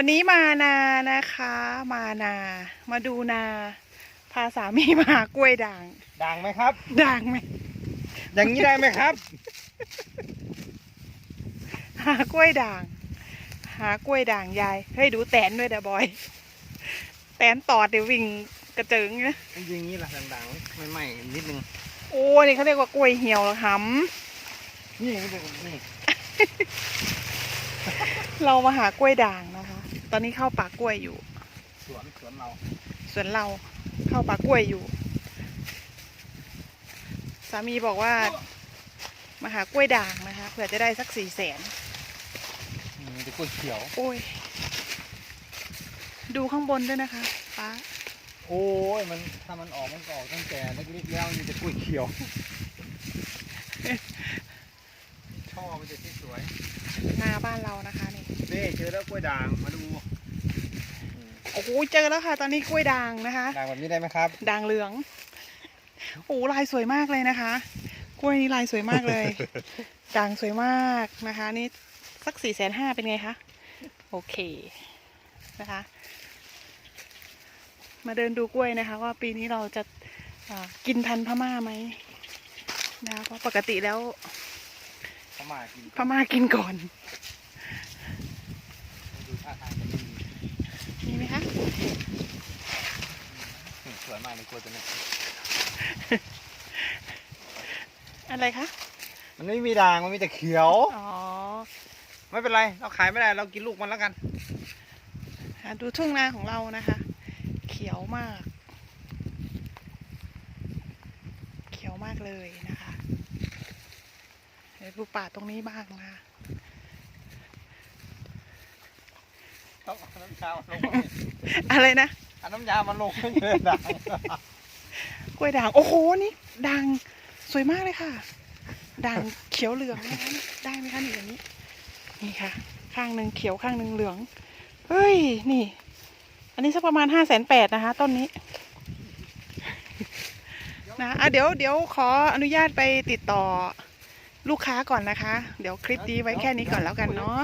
วันนี้มานานะคะ มานา มาดูนา พาสามีมาหากล้วยด่าง ด่างไหมครับ ด่างไหมอย่างนี้ได้ไหมครับ หากล้วยด่าง หากล้วยด่างยาย เฮ้ยดูแตนด้วยเด้อบอย แตนตอดเดี๋ยววิ่งกระเจิงนะอย่างนี้ล่ะด่างๆไม่ไหม้นิดนึง โอ้นี่เขาเรียกว่ากล้วยเหี่ยวหนี่มันเป็นนี่ำเรามาหากล้วยด่างนะคะ ตอนนี้เข้าป่ากล้วยอยู่ สวนสวนเราส่วนเราเข้าป่ากล้วยอยู่ สามีบอกว่ามาหากล้วยด่างนะคะเผื่อจะได้สักสี่แสนอืมจะกล้วยเขียว โอ้ย ดูข้างบนด้วยนะคะป้าโอ้ยมันถ้ามันออกมันก็ออกตั้งแต่เล็กๆแล้วมันจะกล้วยเขียว ช่อมันจะสวยนาบ้านเรานะคะนี่ๆเด้เจอแล้วกล้วยด่างมาดูอืมโอ้โหเจอแล้วค่ะ ตอนนี้กล้วยด่างนะคะด่างแบบนี้ได้ไหมครับด่างเหลืองโอ้โหลายสวยมากเลยนะคะ กล้วยนี้ลายสวยมากเลย ด่างสวยมากนะคะ นี่สักสี่แสนห้าเป็นไงคะโอเคนะคะ มาเดินดูกล้วยนะคะ ว่าปีนี้เราจะอ่ากินทันพม่าไหมนะคะเพราะปกติแล้ว เขามากินพม่ากินก่อนดูท่าทางจะไม่มีมีไหมคะอืมสวยมากในกล้วยตัวนี้อะไรคะ มันไม่มีด่างมันมีแต่เขียว อ๋อ ไม่เป็นไร เราขายไม่ได้ เรากินลูกมันแล้วกันอะดูทุ่งนาของเรานะคะ เขียวมาก เขียวมากเลยนะคะ เดี๋ยวดูป่าตรงนี้บ้างนะคะต้องเอาน้ำชามาลงอะไรนะเอาน้ำยามาลงให้เลยด่างกล้วยด่างโอ้โหนี่ด่างสวยมากเลยค่ะด่างเขียวเหลืองนะคะได้ไหมคะนี่อย่างนี้ นี่ค่ะ ข้างหนึ่งเขียวข้างหนึ่งเหลืองเฮ้ยนี่ อันนี้สักประมาณห้าแสนแปดนะคะต้นนี้นะอะเดี๋ยวเดี๋ยวขออนุญาตไปติดต่อ ลูกค้าก่อนนะคะ เดี๋ยวคลิปนี้ไว้แค่นี้ก่อนแล้วกันเนาะ